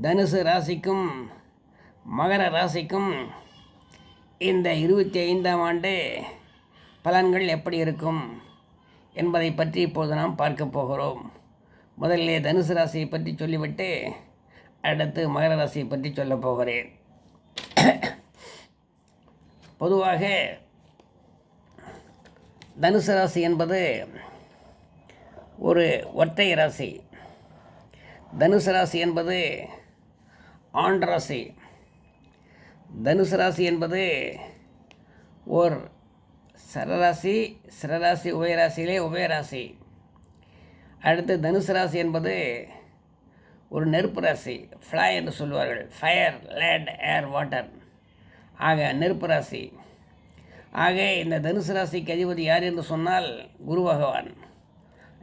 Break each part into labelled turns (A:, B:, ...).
A: தனுசு ராசிக்கும் மகர ராசிக்கும் இந்த இருபத்தி ஐந்தாம் ஆண்டு பலன்கள் எப்படி இருக்கும் என்பதை பற்றி இப்போது நாம் பார்க்க போகிறோம். முதலிலே தனுசு ராசியை பற்றி சொல்லிவிட்டு அடுத்து மகர ராசியை பற்றி சொல்லப் போகிறேன். பொதுவாக தனுசு ராசி என்பது ஒரு ஒற்றை ராசி. தனுசு ராசி என்பது ஆண் ராசி. தனுசு ராசி என்பது ஓர் சரராசி சிரராசி உபயராசியிலே உபயராசி. அடுத்து தனுசு ராசி என்பது ஒரு நெருப்பு ராசி ஃப்ளை என்று சொல்வார்கள். ஃபயர் லேண்ட் ஏர் வாட்டர் ஆக நெருப்பு ராசி. ஆக இந்த தனுசு ராசிக்கு அதிபதி யார் என்று சொன்னால் குரு பகவான்.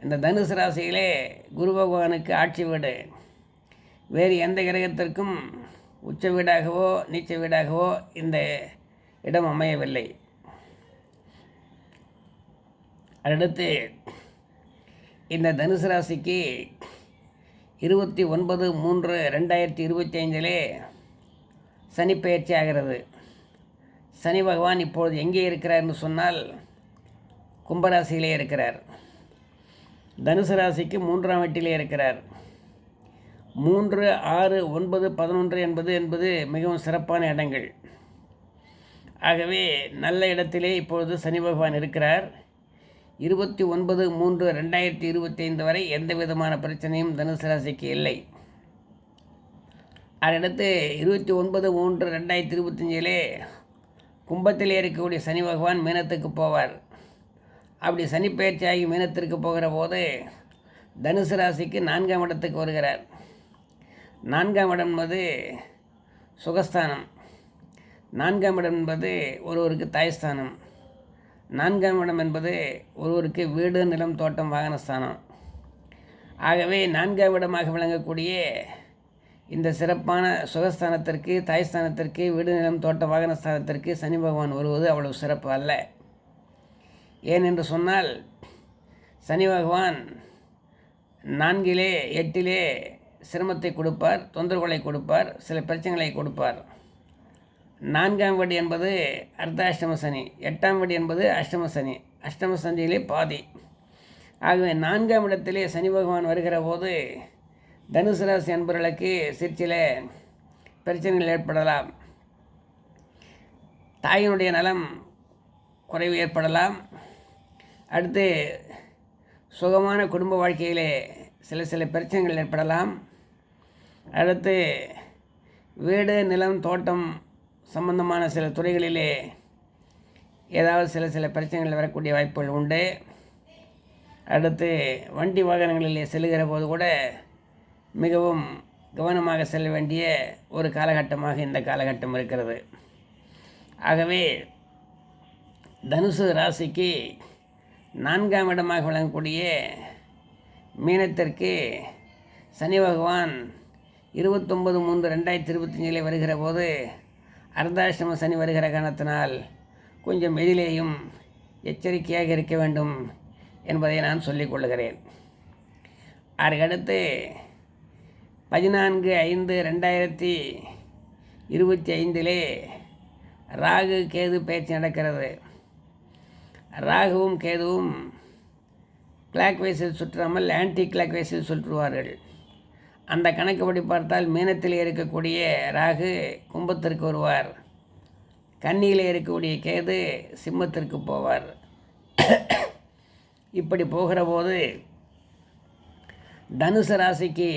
A: இந்த தனுசு ராசியிலே குரு பகவானுக்கு ஆட்சி வீடு. வேறு எந்த கிரகத்திற்கும் உச்ச வீடாகவோ நீச்ச வீடாகவோ இந்த இடம் அமையவில்லை. அடுத்து இந்த தனுசு ராசிக்கு இருபத்தி ஒன்பது மூன்று ரெண்டாயிரத்தி இருபத்தி ஐந்திலே சனி பயிற்சி ஆகிறது. சனி பகவான் இப்பொழுது எங்கே இருக்கிறார்னு சொன்னால் கும்பராசியிலே இருக்கிறார். தனுசு ராசிக்கு மூன்றாம் வீட்டிலே இருக்கிறார். மூன்று ஆறு ஒன்பது பதினொன்று என்பது என்பது மிகவும் சிறப்பான இடங்கள். ஆகவே நல்ல இடத்திலே இப்பொழுது சனி பகவான் இருக்கிறார். இருபத்தி ஒன்பது மூன்று ரெண்டாயிரத்தி இருபத்தி ஐந்து வரை எந்த விதமான பிரச்சனையும் தனுசு ராசிக்கு இல்லை. அதனடுத்து இருபத்தி ஒன்பது மூன்று ரெண்டாயிரத்தி இருபத்தஞ்சிலே கும்பத்திலே இருக்கக்கூடிய சனி பகவான் மீனத்துக்கு போவார். அப்படி சனி பயிற்சியாகி மீனத்திற்கு போகிற போது தனுசு ராசிக்கு நான்காம் இடத்துக்கு வருகிறார். நான்காம் இடம் என்பது சுகஸ்தானம். நான்காம் இடம் என்பது ஒருவருக்கு தாய்ஸ்தானம். நான்காம் இடம் என்பது ஒருவருக்கு வீடு நிலம் தோட்டம் வாகனஸ்தானம். ஆகவே நான்காம் இடமாக விளங்கக்கூடிய இந்த சிறப்பான சுகஸ்தானத்திற்கு தாய்ஸ்தானத்திற்கு வீடு நிலம் தோட்ட வாகனஸ்தானத்திற்கு சனி பகவான் வருவது அவ்வளவு சிறப்பு அல்ல. ஏனென்று சொன்னால் சனி பகவான் நான்கிலே எட்டிலே சிரமத்தை கொடுப்பார் தொந்தரவுகளை கொடுப்பார் சில பிரச்சனைகளை கொடுப்பார். நான்காம் வடி என்பது அர்த்தாஷ்டம சனி எட்டாம் வடி என்பது அஷ்டம சனி அஷ்டம சனியிலே பாதி. ஆகவே நான்காம் இடத்திலே சனி பகவான் வருகிற போது தனுசு ராசி என்பவர்களுக்கு சிற்சில பிரச்சனைகள் ஏற்படலாம். தாயினுடைய நலம் குறைவு ஏற்படலாம். அடுத்து சுகமான குடும்ப வாழ்க்கையிலே சில சில பிரச்சனைகள் ஏற்படலாம். அடுத்து வீடு நிலம் தோட்டம் சம்பந்தமான சில துறைகளிலே ஏதாவது சில சில பிரச்சனைகள் வரக்கூடிய வாய்ப்புகள் உண்டு. அடுத்து வண்டி வாகனங்களிலே செல்கிற போது கூட மிகவும் கவனமாக செல்ல வேண்டிய ஒரு காலகட்டமாக இந்த காலகட்டம் இருக்கிறது. ஆகவே தனுசு ராசிக்கு நான்காம் இடமாக விளங்கக்கூடிய மீனத்திற்கு சனி பகவான் இருபத்தொம்பது மூன்று ரெண்டாயிரத்தி இருபத்தஞ்சிலே வருகிற போது அர்த்தாஷ்டம சனி வருகிற காரணத்தினால் கொஞ்சம் எதிலேயும் எச்சரிக்கையாக இருக்க வேண்டும் என்பதை நான் சொல்லிக் கொள்கிறேன். அதற்கடுத்து பதினான்கு ஐந்து ரெண்டாயிரத்தி இருபத்தி ஐந்திலே ராகு கேது பேச்சு நடக்கிறது. ராகுவும் கேதுவும் கிளாக் வைஸில் சுற்றாமல் ஆன்டி கிளாக் வைஸில் சுற்றுவார்கள். அந்த கணக்குப்படி பார்த்தால் மீனத்தில் இருக்கக்கூடிய ராகு கும்பத்திற்கு வருவார். கன்னியில் இருக்கக்கூடிய கேது சிம்மத்திற்கு போவார். இப்படி போகிற போது தனுசு ராசிக்கு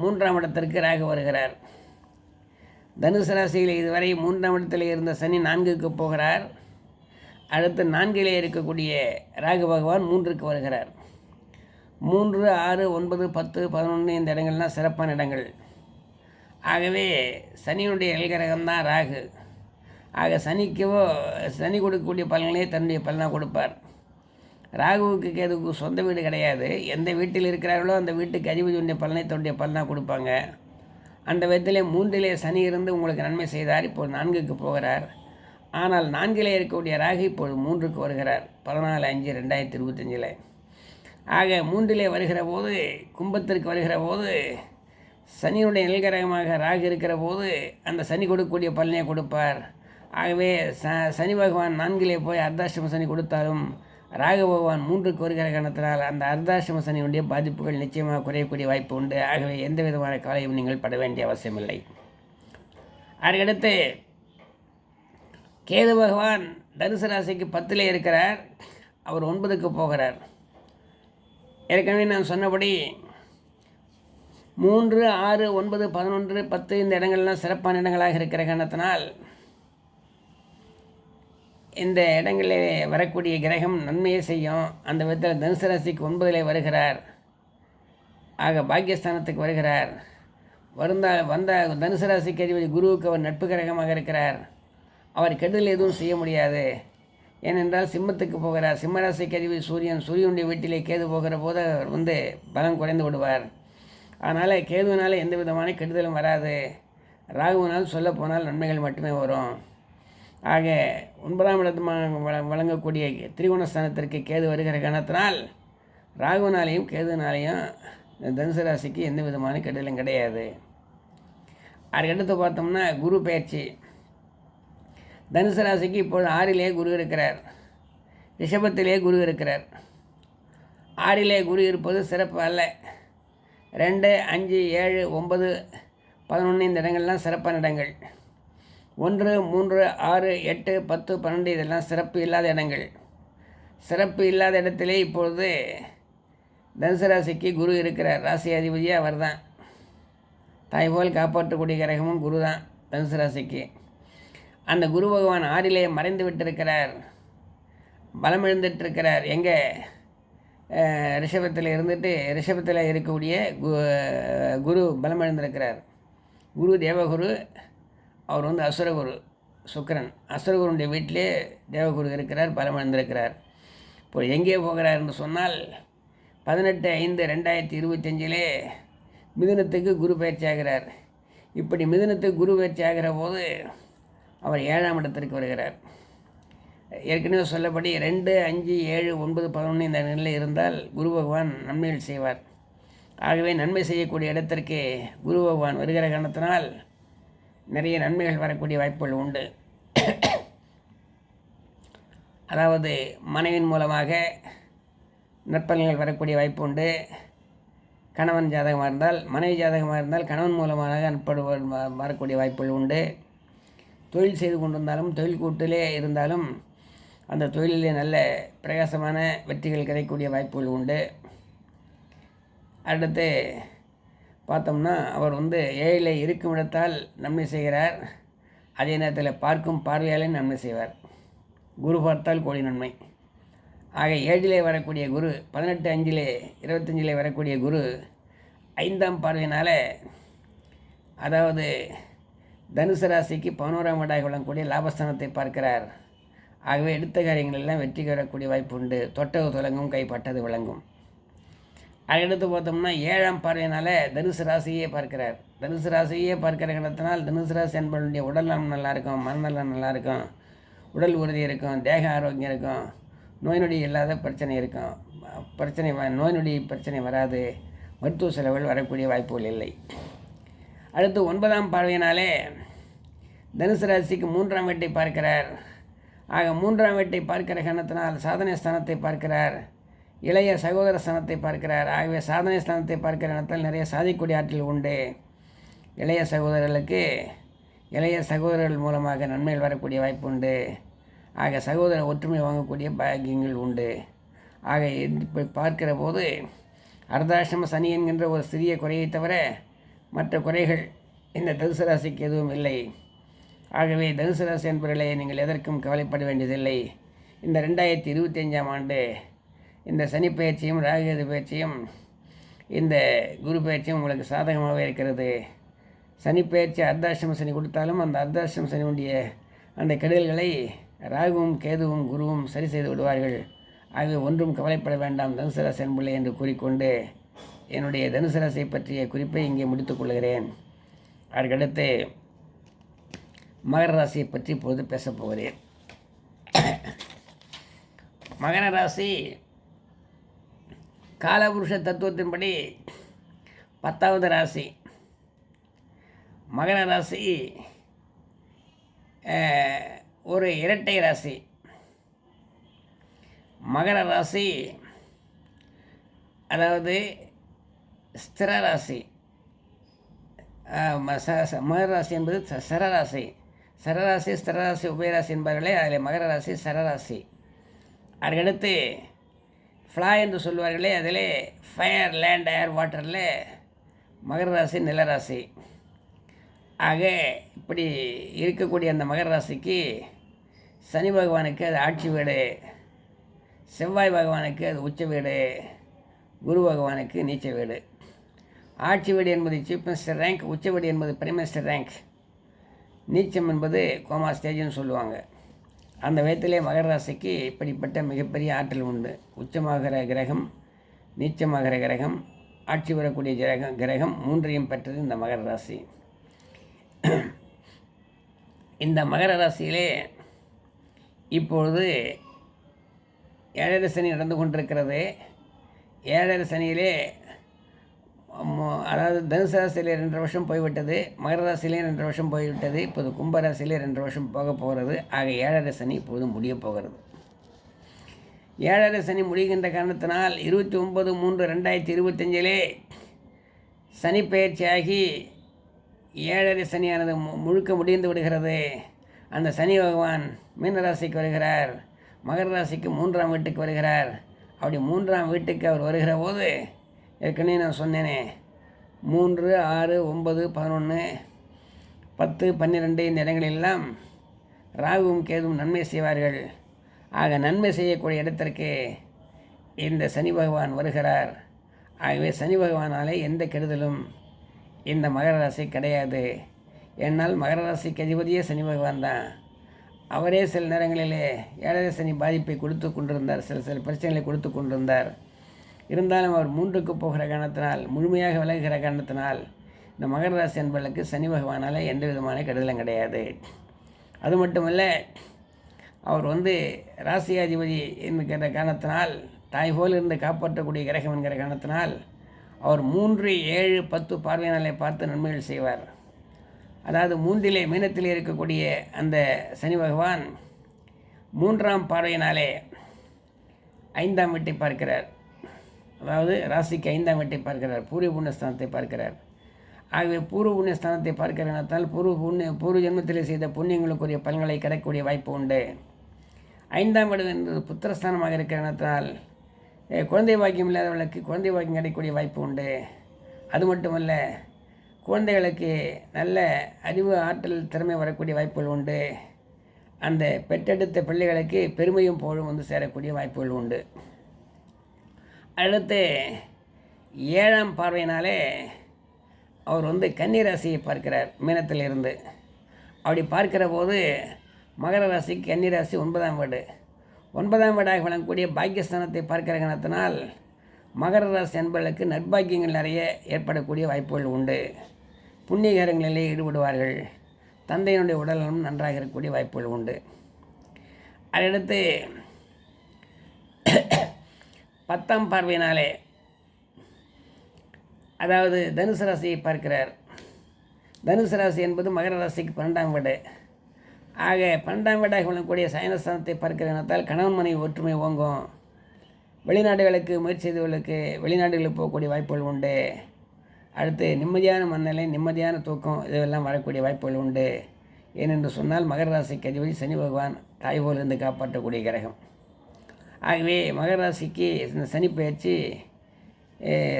A: மூன்றாம் இடத்திற்கு ராகு வருகிறார். தனுசு ராசியில் இதுவரை மூன்றாம் இடத்தில் இருந்த சனி நான்குக்கு போகிறார். அடுத்து நான்கிலே இருக்கக்கூடிய ராகு பகவான் மூன்றுக்கு வருகிறார். மூன்று ஆறு ஒன்பது பத்து பதினொன்று இந்த இடங்கள்லாம் சிறப்பான இடங்கள். ஆகவே சனியுடைய எல்கிரகம்தான் ராகு. ஆக சனிக்கவோ சனி கொடுக்கக்கூடிய பலன்களே தன்னுடைய பலனாக கொடுப்பார். ராகுவுக்கு கேதுவுக்கு சொந்த வீடு கிடையாது. எந்த வீட்டில் இருக்கிறார்களோ அந்த வீட்டுக்கு அதிபதியுடைய பலனை தன்னுடைய பலனாக கொடுப்பாங்க. அந்த விதத்திலே மூன்றிலே சனி இருந்து உங்களுக்கு நன்மை செய்தார். இப்போ நான்குக்கு போகிறார். ஆனால் நான்கிலே இருக்கக்கூடிய ராகு இப்போது மூன்றுக்கு வருகிறார். பதினாலு அஞ்சு ரெண்டாயிரத்தி இருபத்தஞ்சில். ஆக மூன்றிலே வருகிற போது கும்பத்திற்கு வருகிற போது சனியுடைய நிலகரகமாக ராகு இருக்கிற போது அந்த சனி கொடுக்கக்கூடிய பலனை கொடுப்பார். ஆகவே ச சனி பகவான் நான்கிலே போய் அர்த்தாசிரம சனி கொடுத்தாலும் ராகு பகவான் மூன்றுக்கு வருகிற காரணத்தினால் அந்த அர்த்தாசிரம சனியுடைய பாதிப்புகள் நிச்சயமாக குறையக்கூடிய வாய்ப்பு உண்டு. ஆகவே எந்த விதமான கவலையும் நீங்கள் பட வேண்டிய அவசியமில்லை. அதற்கடுத்து கேது பகவான் தனுசு ராசிக்கு பத்திலே இருக்கிறார். அவர் ஒன்பதுக்கு போகிறார். ஏற்கனவே நான் சொன்னபடி மூன்று ஆறு ஒன்பது பதினொன்று பத்து இந்த இடங்கள்லாம் சிறப்பான இடங்களாக இருக்கிற காரணத்தினால் இந்த இடங்களில் வரக்கூடிய கிரகம் நன்மையை செய்யும். அந்த விதத்தில் தனுசு ராசிக்கு ஒன்பதில் வருகிறார். ஆக பாக்கியஸ்தானத்துக்கு வருகிறார். வருந்தா வந்த தனுசு ராசிக்கு அதிபதி குருவுக்கு அவர் நட்பு கிரகமாக இருக்கிறார். அவர் கெடுதல் எதுவும் செய்ய முடியாது. ஏனென்றால் சிம்மத்துக்கு போகிறார். சிம்மராசிக்கு அதிபதி சூரியன் சூரியனுடைய வீட்டிலே கேது போகிற போது அவர் வந்து பலம் குறைந்து விடுவார். அதனால் கேதுவினால் எந்த விதமான கெடுதலும் வராது. ராகுவினால் சொல்ல போனால் நன்மைகள் மட்டுமே வரும். ஆக ஒன்பதாம் இடத்து வழங்கக்கூடிய திரிகோணஸ்தானத்திற்கு கேது வருகிற காரணத்தினால் ராகுனாலேயும் கேதுனாலேயும் தனுசு ராசிக்கு எந்த விதமான கெடுதலும் கிடையாது. அதுக்கடுத்து பார்த்தோம்னா குரு பயிற்சி. தனுசு ராசிக்கு இப்போது ஆறிலே குரு இருக்கிறார். ரிஷபத்திலே குரு இருக்கிறார். ஆறிலே குரு இருப்பது சிறப்பு அல்ல. ரெண்டு அஞ்சு ஏழு ஒன்பது பதினொன்று இந்த இடங்கள்லாம் சிறப்பான இடங்கள். ஒன்று மூன்று ஆறு எட்டு பத்து பன்னெண்டு இதெல்லாம் சிறப்பு இல்லாத இடங்கள். சிறப்பு இல்லாத இடத்திலே இப்பொழுது தனுசு ராசிக்கு குரு இருக்கிறார். ராசி அதிபதியாக அவர் தான் தாய்போல் காப்பாற்றக்கூடிய கிரகமும் குரு தான் தனுசு ராசிக்கு. அந்த குரு பகவான் ஆறிலே மறைந்து விட்டிருக்கிறார். பலம் எழுந்துட்டுருக்கிறார். எங்கே? ரிஷபத்தில் இருந்துட்டு ரிஷபத்தில் இருக்கக்கூடிய குரு பலம் எழுந்திருக்கிறார். குரு தேவகுரு அவர் வந்து அசுரகுரு சுக்கரன். அசுரகுருடைய வீட்டிலே தேவகுரு இருக்கிறார் பலம் எழுந்திருக்கிறார். இப்போ எங்கே போகிறார் என்று சொன்னால் பதினெட்டு ஐந்து ரெண்டாயிரத்தி இருபத்தஞ்சிலே மிதுனத்துக்கு குரு பயிற்சி ஆகிறார் இப்படி மிதுனத்துக்கு குரு பயிற்சி ஆகிற போது அவர் ஏழாம் இடத்திற்கு வருகிறார். ஏற்கனவே சொல்லபடி ரெண்டு அஞ்சு ஏழு ஒன்பது பதினொன்று இந்த நிலையில் இருந்தால் குரு பகவான் நன்மைகள் செய்வார். ஆகவே நன்மை செய்யக்கூடிய இடத்திற்கு குரு பகவான் வருகிற காரணத்தினால் நிறைய நன்மைகள் வரக்கூடிய வாய்ப்புகள் உண்டு. அதாவது மனைவின் மூலமாக நற்பலன்கள் வரக்கூடிய வாய்ப்பு உண்டு. கணவன் ஜாதகமாக இருந்தால் மனைவி ஜாதகமாக இருந்தால் கணவன் மூலமாக நட்படு வரக்கூடிய வாய்ப்புகள் உண்டு. தொழில் செய்து கொண்டிருந்தாலும் தொழில் கூட்டிலே இருந்தாலும் அந்த தொழிலிலே நல்ல பிரகாசமான வெற்றிகள் கிடைக்கக்கூடிய வாய்ப்புகள் உண்டு. அடுத்து பார்த்தோம்னா அவர் வந்து ஏழில் இருக்கும் இடத்தால் நன்மை செய்கிறார். அதே நேரத்தில் பார்க்கும் பார்வையாலே நன்மை செய்வார். குரு பார்த்தால் கோடி நன்மை. ஆக ஏழிலே வரக்கூடிய குரு பதினெட்டு அஞ்சிலே இருபத்தஞ்சிலே வரக்கூடிய குரு ஐந்தாம் பார்வையினால் அதாவது தனுசு ராசிக்கு பதினோராம் வீடாக விளங்கக்கூடிய லாபஸ்தானத்தை பார்க்கிறார். ஆகவே எடுத்த காரியங்கள் எல்லாம் வெற்றி பெறக்கூடிய வாய்ப்பு உண்டு. தொட்டது துலங்கும் கைப்பட்டது விளங்கும். அடுத்து பார்த்தோம்னா ஏழாம் பார்வையினால் தனுசு ராசியே பார்க்கிறார். தனுசு ராசியே பார்க்கிற காரணத்தினால் தனுசு ராசி என்பவனுடைய உடல் நலம் நல்லாயிருக்கும் மனநலம் நல்லாயிருக்கும் உடல் உறுதி இருக்கும் தேக ஆரோக்கியம் இருக்கும் நோய் நொடி இல்லாத பிரச்சனை இருக்கும். பிரச்சனை நோய் நொடி பிரச்சனை வராது. மருத்துவ செலவுகள் வரக்கூடிய வாய்ப்புகள் இல்லை. அடுத்து ஒன்பதாம் பார்வையினாலே தனுசு ராசிக்கு மூன்றாம் வீட்டை பார்க்கிறார். ஆக மூன்றாம் வீட்டை பார்க்கிற கணத்தினால் சாதனை ஸ்தானத்தை பார்க்கிறார். இளைய சகோதர ஸ்தானத்தை பார்க்கிறார். ஆகவே சாதனை ஸ்தானத்தை பார்க்கிற இடத்தில் நிறைய சாதிக்கூடிய ஆற்றல் உண்டு. இளைய சகோதரர்களுக்கு இளைய சகோதரர்கள் மூலமாக நன்மைகள் வரக்கூடிய வாய்ப்பு உண்டு. ஆக சகோதர ஒற்றுமை வாங்கக்கூடிய பாக்கியங்கள் உண்டு. ஆக இப்போ பார்க்கிற போது அர்தாசிரம சனி என்கின்ற ஒரு சிறிய குறையை தவிர மற்ற குறைகள் இந்த தனுசு ராசிக்கு எதுவும் இல்லை. ஆகவே தனுசு ராசி என்பவர்களே நீங்கள் எதற்கும் கவலைப்பட வேண்டியதில்லை. இந்த ரெண்டாயிரத்தி இருபத்தி அஞ்சாம் ஆண்டு இந்த சனி பயிற்சியும் ராகுகேது பயிற்சியும் இந்த குரு பயிற்சியும் உங்களுக்கு சாதகமாக இருக்கிறது. சனி பயிற்சி அர்த்தாசிரம சனி கொடுத்தாலும் அந்த அர்த்தாசிரம சனியுடைய அந்த கெடுதல்களை ராகுவும் கேதுவும் குருவும் சரி செய்து விடுவார்கள். ஆகவே ஒன்றும் கவலைப்பட வேண்டாம் தனுசு ராசி அன்புள்ளே என்று கூறிக்கொண்டு என்னுடைய தனுசு ராசியை பற்றிய குறிப்பை இங்கே முடித்துக் கொள்கிறேன். அதற்கடுத்து மகர ராசியை பற்றி இப்பொழுது பேசப் போகிறேன். மகர ராசி காலபுருஷ தத்துவத்தின்படி பத்தாவது ராசி. மகர ராசி ஒரு இரட்டை ராசி. மகர ராசி அதாவது ஸ்திர ராசி. ம- ச- மகர ராசி என்பது சரராசி சரராசி ஸ்தரராசி உபயராசி என்பார்களே அதில் மகர ராசி சரராசி. அதுக்கடுத்து ஃப்ளா என்று சொல்வார்களே அதில் ஃபயர் லேண்ட் ஏர் வாட்டரில் மகர ராசி நிலராசி. ஆக இப்படி இருக்கக்கூடிய அந்த மகர ராசிக்கு சனி பகவானுக்கு அது ஆட்சி வீடு செவ்வாய் பகவானுக்கு அது உச்ச வீடு குரு பகவானுக்கு நீச்ச வீடு. ஆட்சி வீடு என்பது சீஃப் மினிஸ்டர் ரேங்க் உச்ச வீடு என்பது பிரைம் மினிஸ்டர் ரேங்க் நீச்சம் என்பது கோமா ஸ்டேஜ்னு சொல்லுவாங்க. அந்த விதத்திலே மகர ராசிக்கு இப்படிப்பட்ட மிகப்பெரிய ஆற்றல் உண்டு. உச்சமாகிற கிரகம் நீச்சமாகிற கிரகம் ஆட்சி வரக்கூடிய கிரகம் கிரகம் மூன்றையும் பெற்றது இந்த மகர ராசி. இந்த மகர ராசியிலே இப்பொழுது ஏழரை சனி நடந்து கொண்டிருக்கிறது. ஏழரை சனியிலே அதாவது தனுசு ராசியிலே ரெண்டு வருஷம் போய்விட்டது மகர ராசியிலே ரெண்டு வருஷம் போய்விட்டது இப்போது கும்ப ராசியிலே ரெண்டு வருஷம் போக போகிறது. ஆக ஏழரை சனி இப்போது முடியப் போகிறது. ஏழரை சனி முடிகின்ற காரணத்தினால் இருபத்தி ஒன்பது மூன்று ரெண்டாயிரத்தி இருபத்தஞ்சிலே சனி பயிற்சியாகி ஏழரை சனியானது மு- முழுக்க முடிந்து விடுகிறது. அந்த சனி பகவான் மீனராசிக்கு வருகிறார் மகர ராசிக்கு மூன்றாம் வீட்டுக்கு வருகிறார். அப்படி மூன்றாம் வீட்டுக்கு அவர் வருகிற போது ஏற்கனவே நான் சொன்னேனே. மூன்று ஆறு ஒன்பது பதினொன்று பத்து பன்னிரெண்டு இந்த இடங்களெல்லாம் ராகுவும் கேதுவும் நன்மை செய்வார்கள். ஆக நன்மை செய்யக்கூடிய இடத்திற்கு இந்த சனி பகவான் வருகிறார். ஆகவே சனி பகவானாலே எந்த கெடுதலும் இந்த மகர ராசி கிடையாது. என்னால் மகர ராசிக்கு அதிபதியே சனி பகவான் தான். அவரே சில நேரங்களிலே ஏழரை சனி பாதிப்பை கொடுத்து கொண்டிருந்தார். சில சில பிரச்சனைகளை கொடுத்து கொண்டிருந்தார். இருந்தாலும் அவர் மூன்றுக்கு போகிற காரணத்தினால் முழுமையாக விலகுகிற காரணத்தினால் இந்த மகர ராசி என்பவர்களுக்கு சனி பகவானால் எந்த விதமான கெடுதலும் கிடையாது. அது மட்டுமல்ல அவர் வந்து ராசியாதிபதி என்கிற காரணத்தினால் தாய் போல் இருந்து காப்பாற்றக்கூடிய கிரகம் என்கிற காரணத்தினால் அவர் மூன்று ஏழு பத்து பார்வையினாலே பார்த்து நன்மைகள் செய்வார். அதாவது மூன்றிலே மீனத்திலே இருக்கக்கூடிய அந்த சனி பகவான் மூன்றாம் பார்வையினாலே ஐந்தாம் வீட்டை பார்க்கிறார். அதாவது ராசிக்கு ஐந்தாம் வீட்டை பார்க்கிறார் பூர்வ புண்ணியஸ்தானத்தை பார்க்கிறார். ஆகவே பூர்வ புண்ணியஸ்தானத்தை பார்க்கிறனால் பூர்வ புண்ணிய பூர்வ ஜென்மத்தில் செய்த புண்ணியங்களுக்குரிய பலன்களை கிடைக்கக்கூடிய வாய்ப்பு உண்டு. ஐந்தாம் வீடு என்பது புத்திரஸ்தானமாக இருக்கிற குழந்தை பாக்கியம் இல்லாதவர்களுக்கு குழந்தை பாக்கியம் கிடைக்கக்கூடிய வாய்ப்பு உண்டு. அது மட்டுமல்ல குழந்தைகளுக்கு நல்ல அறிவு ஆற்றல் திறமை வரக்கூடிய வாய்ப்புகள் உண்டு. அந்த பெற்றெடுத்த பிள்ளைகளுக்கு பெருமையும் புகழும் வந்து சேரக்கூடிய வாய்ப்புகள் உண்டு. அடுத்து ஏழாம் பார்வையினாலே அவர் வந்து கன்னிராசியை பார்க்கிறார் மீனத்தில் இருந்து அப்படி பார்க்கிற போது மகர ராசிக்கு கன்னிராசி ஒன்பதாம் வீடு. ஒன்பதாம் வீடாக விளங்கக்கூடிய பாக்கியஸ்தானத்தை பார்க்கிற கணத்தினால் மகர ராசி என்பவர்களுக்கு நற்பாக்கியங்கள் நிறைய ஏற்படக்கூடிய வாய்ப்புகள் உண்டு. புண்ணியகாரங்களிலே ஈடுபடுவார்கள். தந்தையினுடைய உடல்நலம் நன்றாக இருக்கக்கூடிய வாய்ப்புகள் உண்டு. அதையடுத்து பத்தாம் பார்வையினாலே அதாவது தனுசு ராசியை பார்க்கிறார். தனுசு ராசி என்பது மகர ராசிக்கு பன்னெண்டாம் வீடு. ஆக பன்னெண்டாம் வீடாக விளங்கக்கூடிய சயனஸ்தானத்தை பார்க்கிறதால் கணவன் மனைவி ஒற்றுமை ஓங்கும். வெளிநாடுகளுக்கு முயற்சி செய்தவர்களுக்கு வெளிநாடுகளுக்கு போகக்கூடிய வாய்ப்புகள் உண்டு. அடுத்து நிம்மதியான மனநிலை நிம்மதியான தூக்கம் இதெல்லாம் வரக்கூடிய வாய்ப்புகள் உண்டு. ஏனென்று சொன்னால் மகர ராசிக்கு அதிபதி சனி பகவான் தாய் போல் இருந்து காப்பாற்றக்கூடிய கிரகம். ஆகவே மகர ராசிக்கு இந்த சனி பயிற்சி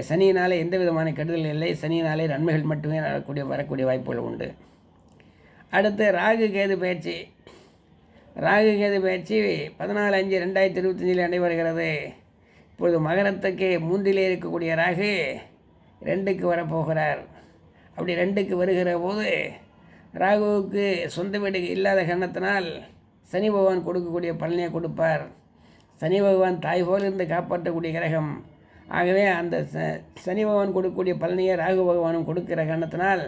A: சனியினாலே எந்த விதமான கெடுதல் இல்லை. சனியினாலே நன்மைகள் மட்டுமே வரக்கூடிய வரக்கூடிய வாய்ப்புகள் உண்டு. அடுத்து ராகு கேது பயிற்சி ராகு கேது பயிற்சி பதினாலு அஞ்சு ரெண்டாயிரத்தி இருபத்தஞ்சில் நடைபெறுகிறது இப்பொழுது மகரத்துக்கு மூன்றிலே இருக்கக்கூடிய ராகு ரெண்டுக்கு வரப்போகிறார். அப்படி ரெண்டுக்கு வருகிற போது ராகுவுக்கு சொந்த வீடு இல்லாத காரணத்தினால் சனி பகவான் கொடுக்கக்கூடிய பலனையை கொடுப்பார். சனி பகவான் தாய் போல் இருந்து காப்பாற்றக்கூடிய கிரகம். ஆகவே அந்த ச சனி பகவான் கொடுக்கக்கூடிய பலனையே ராகு பகவானும் கொடுக்கிற கணத்தினால்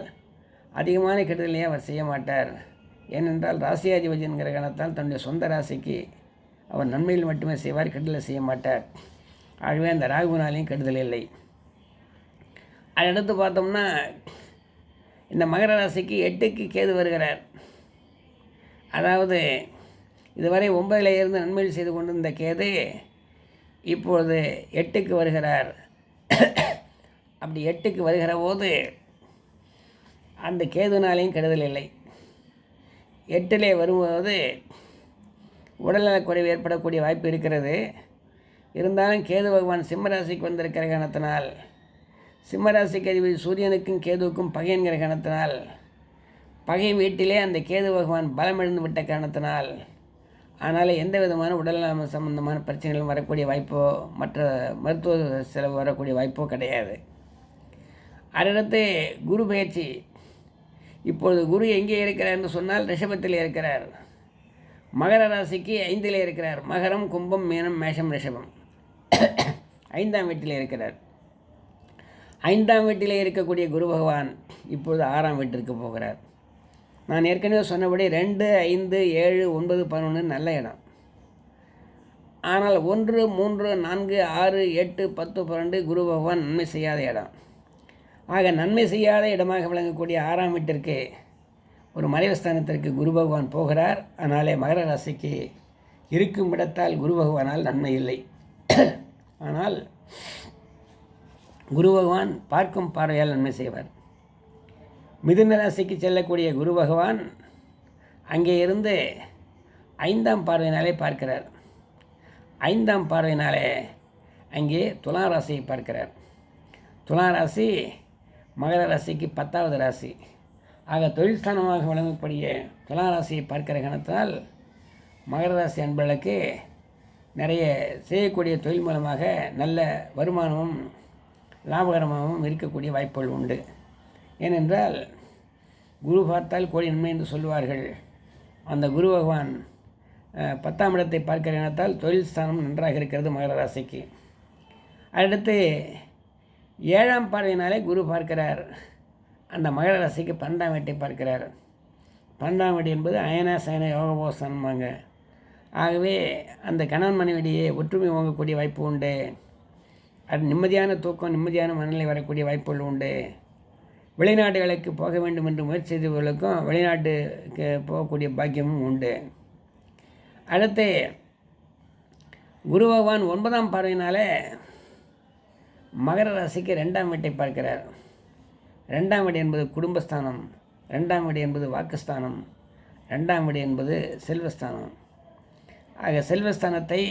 A: அதிகமான கெடுதலையும் அவர் செய்ய மாட்டார். ஏனென்றால் ராசியாதிபதிங்கிற கணத்தால் தன்னுடைய சொந்த ராசிக்கு அவர் நன்மையில் மட்டுமே செய்வார் கெடுதலை செய்ய மாட்டார். ஆகவே அந்த ராகுனாலையும் கெடுதல் இல்லை. அடுத்து பார்த்தோம்னா இந்த மகர ராசிக்கு எட்டுக்கு கேது வருகிறார். அதாவது இதுவரை ஒன்பதில் இருந்து நன்மையில் செய்து கொண்டிருந்த கேது இப்பொழுது எட்டுக்கு வருகிறார். அப்படி எட்டுக்கு வருகிற போது அந்த கேதுனாலையும் கெடுதல் இல்லை. எட்டிலே வரும்போது உடல்நலக்குறைவு ஏற்படக்கூடிய வாய்ப்பு இருக்கிறது. இருந்தாலும் கேது பகவான் சிம்மராசிக்கு வந்திருக்கிற கணத்தினால் சிம்மராசிக்கு அதிபதி சூரியனுக்கும் கேதுவுக்கும் பகைங்கிற கணத்தினால் பகை வீட்டிலே அந்த கேது பகவான் பலமிழந்து விட்ட காரணத்தினால் ஆனால் எந்த விதமான உடல்நலம் சம்பந்தமான பிரச்சனைகளும் வரக்கூடிய வாய்ப்போ மற்ற மருத்துவ செலவு வரக்கூடிய வாய்ப்போ கிடையாது. அடுத்து குரு பயிற்சி. இப்பொழுது குரு எங்கே இருக்கிறார் என்று சொன்னால் ரிஷபத்தில் இருக்கிறார். மகர ராசிக்கு ஐந்தில் இருக்கிறார். மகரம் கும்பம் மீனம் மேஷம் ரிஷபம். ஐந்தாம் வீட்டில் இருக்கிறார். ஐந்தாம் வீட்டில் இருக்கக்கூடிய குரு பகவான் இப்பொழுது ஆறாம் வீட்டிற்கு போகிறார். நான் ஏற்கனவே சொன்னபடி ரெண்டு ஐந்து ஏழு ஒன்பது பதினொன்று நல்ல இடம். ஆனால் ஒன்று மூன்று நான்கு ஆறு எட்டு பத்து பன்னெண்டு குரு பகவான் நன்மை செய்யாத இடம். ஆக நன்மை செய்யாத இடமாக விளங்கக்கூடிய ஆறாம் வீட்டிற்கு ஒரு மறைவஸ்தானத்திற்கு குரு பகவான் போகிறார். அதனாலே மகர ராசிக்கு இருக்கும் இடத்தால் குரு பகவானால் நன்மை இல்லை. ஆனால் குரு பகவான் பார்க்கும் பார்வையால் நன்மை செய்வார். மிதுன ராசிக்கு செல்லக்கூடிய குரு பகவான் அங்கே இருந்து ஐந்தாம் பார்வையினாலே பார்க்கிறார். ஐந்தாம் பார்வையினாலே அங்கே துலா ராசியை பார்க்கிறார். துலா ராசி மகர ராசிக்கு பத்தாவது ராசி. ஆக தொழில் ஸ்தானமாக விளங்கக்கூடிய துலா ராசியை பார்க்கிற கணத்தால் மகர ராசி அன்பர்களுக்கு நிறைய செய்யக்கூடிய தொழில் மூலமாக நல்ல வருமானமும் லாபகரமாகவும் இருக்கக்கூடிய வாய்ப்புகள் உண்டு. ஏனென்றால் குரு பார்த்தால் கோடி நன்மை என்று சொல்லுவார்கள். அந்த குரு பகவான் பத்தாம் இடத்தை பார்க்கிற இனத்தால் தொழில் ஸ்தானம் நன்றாக இருக்கிறது மகர ராசிக்கு. அடுத்து ஏழாம் பார்வையினாலே குரு பார்க்கிறார். அந்த மகர ராசிக்கு பன்னெண்டாம் வீட்டை பார்க்கிறார். பன்னெண்டாம் வீடு என்பது அயன சயன யோகபோஸ்தானமாங்க ஆகவே அந்த கணவன் மனைவிடையே ஒற்றுமை வாங்கக்கூடிய வாய்ப்பு உண்டு. அது நிம்மதியான தூக்கம் நிம்மதியான மனநிலை வரக்கூடிய வாய்ப்புகள் உண்டு. வெளிநாடுகளுக்கு போக வேண்டும் என்று முயற்சி செய்தவர்களுக்கும் வெளிநாட்டுக்கு போகக்கூடிய பாக்கியமும் உண்டு. அடுத்து குரு பகவான் ஒன்பதாம் பார்வையினாலே மகர ராசிக்கு ரெண்டாம் வீட்டை பார்க்கிறார். ரெண்டாம் வீடு என்பது குடும்பஸ்தானம் ரெண்டாம் வீடு என்பது வாக்குஸ்தானம் ரெண்டாம் வீடு என்பது செல்வஸ்தானம். ஆக செல்வஸ்தானத்தை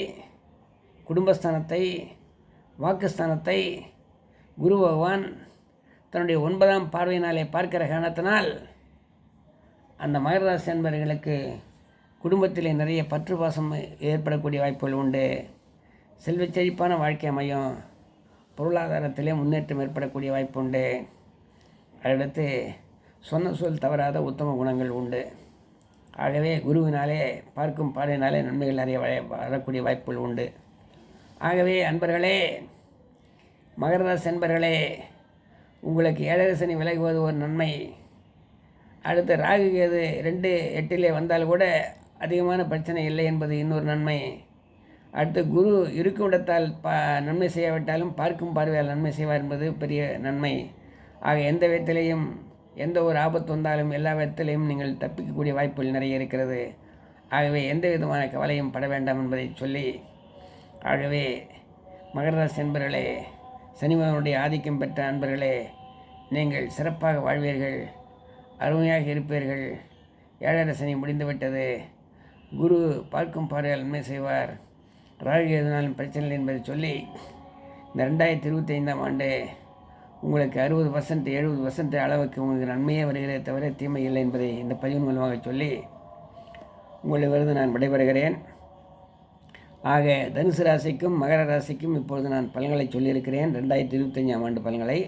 A: குடும்பஸ்தானத்தை வாக்குஸ்தானத்தை குரு பகவான் தன்னுடைய ஒன்பதாம் பார்வையினாலே பார்க்கிற காரணத்தினால் அந்த மகராசி என்பவர்களுக்கு குடும்பத்திலே நிறைய பற்று பாசம் ஏற்படக்கூடிய வாய்ப்புகள் உண்டு. செல்வச் செழிப்பான வாழ்க்கை அமையும். பொருளாதாரத்திலே முன்னேற்றம் ஏற்படக்கூடிய வாய்ப்பு உண்டு. அடுத்து சொன்ன சொல் தவறாத உத்தம குணங்கள் உண்டு. ஆகவே குருவினாலே பார்க்கும் பார்வையினாலே நன்மைகள் நிறைய வரக்கூடிய வாய்ப்புகள் உண்டு. ஆகவே அன்பர்களே மகரராசி அன்பர்களே உங்களுக்கு ஏழரை சனி விலகுவது ஒரு நன்மை. அடுத்த ராகு கேது ரெண்டு எட்டிலே வந்தால் கூட அதிகமான பிரச்சனை இல்லை என்பது இன்னொரு நன்மை. அடுத்து குரு இருக்கும் இடத்தால் பா நன்மை செய்யாவிட்டாலும் பார்க்கும் பார்வையால் நன்மை செய்வார் என்பது பெரிய நன்மை. ஆக எந்த விதத்திலையும் எந்த ஒரு ஆபத்து வந்தாலும் எல்லா விதத்திலையும் நீங்கள் தப்பிக்கக்கூடிய வாய்ப்புகள் நிறைய இருக்கிறது. ஆகவே எந்த விதமான கவலையும் பட வேண்டாம் என்பதை சொல்லி ஆகவே மகரராசி என்பர்களே சனிமகனுடைய ஆதிக்கம் பெற்ற அன்பர்களே நீங்கள் சிறப்பாக வாழ்வீர்கள் அருமையாக இருப்பீர்கள். ஏழரை சனி முடிந்துவிட்டது. குரு பார்க்கும் பார்வையால் நன்மை செய்வார். ராகு எதுனாலும் பிரச்சனை என்பதை சொல்லி இந்த ரெண்டாயிரத்தி இருபத்தி ஐந்தாம் ஆண்டு உங்களுக்கு அறுபது பர்சன்ட் எழுபது பர்சன்ட் அளவுக்கு உங்களுக்கு நன்மையே வருகிறதே தவிர தீமை இல்லை என்பதை இந்த பதிவு மூலமாக சொல்லி உங்களை விருது நான் விடைபெறுகிறேன். ஆக தனுசு ராசிக்கும் மகர ராசிக்கும் இப்பொழுது நான் பலன்களை சொல்லியிருக்கிறேன். ரெண்டாயிரத்தி இருபத்தஞ்சாம் ஆண்டு பலன்களை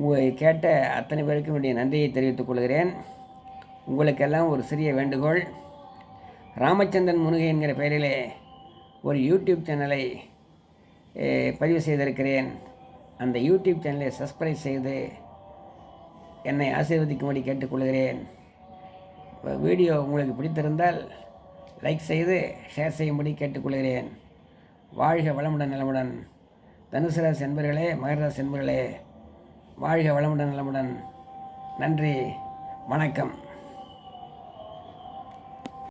A: உங்கள் கேட்ட அத்தனை பேருக்கும் என்னுடைய நன்றியை தெரிவித்துக் கொள்கிறேன். உங்களுக்கெல்லாம் ஒரு சிறிய வேண்டுகோள். ராமச்சந்திரன் முருகை என்கிற பெயரிலே ஒரு யூடியூப் சேனலை பதிவு செய்திருக்கிறேன். அந்த யூடியூப் சேனலை சப்ஸ்கிரைப் செய்து என்னை ஆசீர்வதிக்கும்படி கேட்டுக்கொள்கிறேன். வீடியோ உங்களுக்கு பிடித்திருந்தால் லைக் செய்து ஷேர் செய்யும்படி கேட்டுக்கொள்கிறேன். வாழ்க வளமுடன் நலமுடன். தனுசு ராசி என்பர்களே மகரராசி என்பர்களே வாழ்க வளமுடன் நலமுடன். நன்றி வணக்கம்.